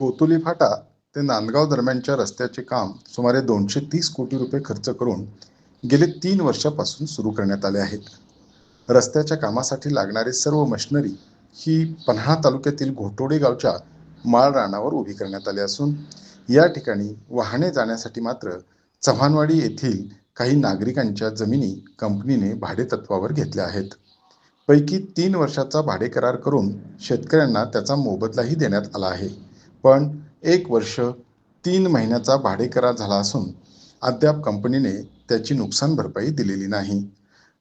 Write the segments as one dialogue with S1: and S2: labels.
S1: कोतुली फाटा ते नांदगाव दरम्यानच्या रस्त्याचे काम सुमारे दोनशे तीस कोटी रुपये खर्च करून गेले तीन वर्षापासून सुरू करण्यात आले आहेत. रस्त्याच्या कामासाठी लागणारी सर्व मशिनरी ही पन्हाळा तालुक्यातील घोटोडे गावच्या माळ रानावर उभी करण्यात आली असून या ठिकाणी वाहने जाण्यासाठी मात्र चव्हाणवाडी येथील काही नागरिकांच्या जमिनी कंपनीने भाडेतत्वावर घेतल्या आहेत. पैकी तीन वर्षाचा भाडे करार करून शेतकऱ्यांना त्याचा मोबदलाही देण्यात आला आहे. पण एक वर्ष तीन महिन्याचा भाडेकरार झाला असून अद्याप कंपनीने त्याची नुकसान भरपाई दिलेली नाही.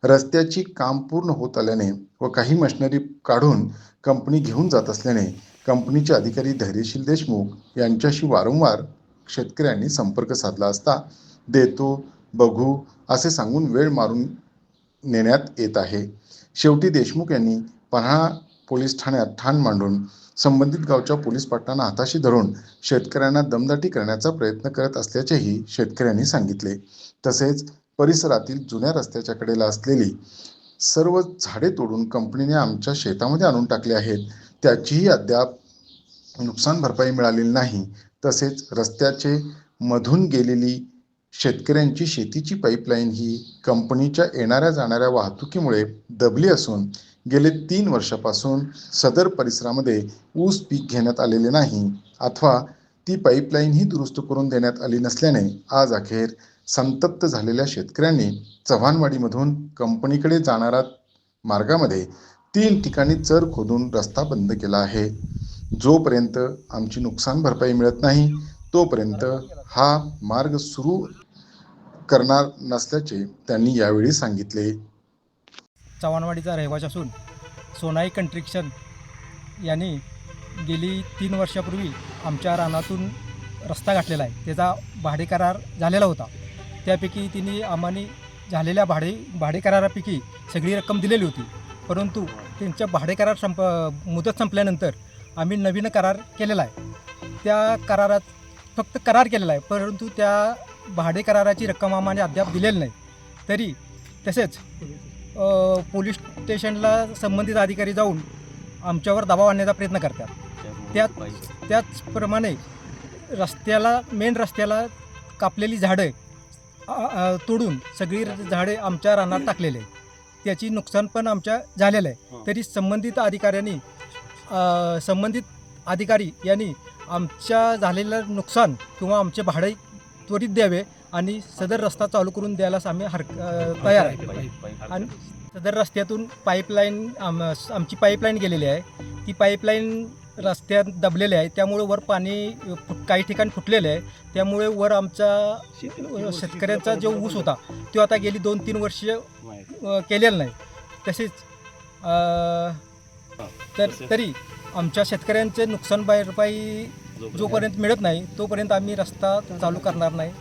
S1: रस्त्याची काम पूर्ण होत आल्याने व काही मशिनरी काढून कंपनी घेऊन जात असल्याने कंपनीचे अधिकारी धैर्यशील देशमुख यांच्याशी वारंवार शेतकऱ्यांनी संपर्क साधला असता देतो बघू असे सांगून वेळ मारून नेण्यात येत आहे. शेवटी देशमुख यांनी पन्हाळा पोलीस ठाण्यात ठाण मांडून संबंधित गावच्या पोलीस पाटलांना हाताशी धरून शेतकऱ्यांना दमदाटी करण्याचा प्रयत्न करत असल्याचेही शेतकऱ्यांनी सांगितले. तसेच परिसरातील जुन्या रस्त्याच्या कडेला असलेली सर्व झाडे तोडून कंपनीने आमच्या शेतामध्ये आणून टाकले आहेत. त्याचीही अद्याप नुकसान भरपाई मिळालेली नाही. तसेच रस्त्याचे मधून गेलेली शेतकऱ्यांची शेतीची पाईपलाईन ही कंपनीच्या येणाऱ्या जाणाऱ्या वाहतुकीमुळे दबली असून गेले तीन वर्षापासून सदर परिसरामध्ये ऊस पीक घेण्यात आलेले नाही अथवा ती पाईपलाईनही दुरुस्त करून देण्यात आली नसल्याने आज अखेर संतप्त झालेल्या शेतकऱ्यांनी चव्हाणवाडीमधून कंपनीकडे जाणारा मार्गामध्ये तीन ठिकाणी चर खोदून रस्ता बंद केला आहे. जोपर्यंत आमची नुकसान भरपाई मिळत नाही तोपर्यंत हा मार्ग सुरू करणार नसल्याचे त्यांनी यावेळी सांगितले.
S2: चव्हाणवाडीचा रहिवासी असून सोनाई कंट्रिक्शन यांनी गेली तीन वर्षापूर्वी आमच्या रानातून रस्ता गाठलेला आहे. त्याचा भाडे करार झालेला होता. त्यापैकी तिने आम्हाने झालेल्या भाडे भाडे करारापैकी सगळी रक्कम दिलेली होती. परंतु त्यांच्या भाडे करार संप मुदत संपल्यानंतर आम्ही नवीन करार केलेला आहे. त्या करारात फक्त करार केलेला आहे परंतु त्या भाडे कराराची रक्कम आम्हाला अद्याप दिलेली नाही. तरी तसेच पोलीस स्टेशनला संबंधित अधिकारी जाऊन आमच्यावर दबाव आणण्याचा प्रयत्न करतात. त्यात त्याचप्रमाणे रस्त्याला मेन रस्त्याला कापलेली झाडं तोडून सगळी झाडे आमच्या रानात टाकलेले. आहे त्याची नुकसान पण आमच्या झालेलं आहे. तरी संबंधित अधिकाऱ्यांनी अ, संबंधित अधिकारी यांनी आमच्या झालेलं नुकसान किंवा आमचे भाडे त्वरित द्यावे आणि सदर रस्ता चालू करून द्यायलाच आम्ही हर तयार आहे. आणि सदर रस्त्यातून पाईपलाईन आम आमची पाईपलाईन गेलेली आहे. ती पाईपलाईन रस्त्यात दबलेली आहे. त्यामुळे वर पाणी काही ठिकाणी फुटलेलं आहे. त्यामुळे वर आमचा शेतकऱ्यांचा जो ऊस होता तो आता गेली दोन तीन वर्ष केलेला नाही. तसेच तर तरी आमच्या शेतकऱ्यांचे नुकसान भरपाई जोपर्यंत मिळत नाही तोपर्यंत आम्ही रस्ता चालू करणार नाही.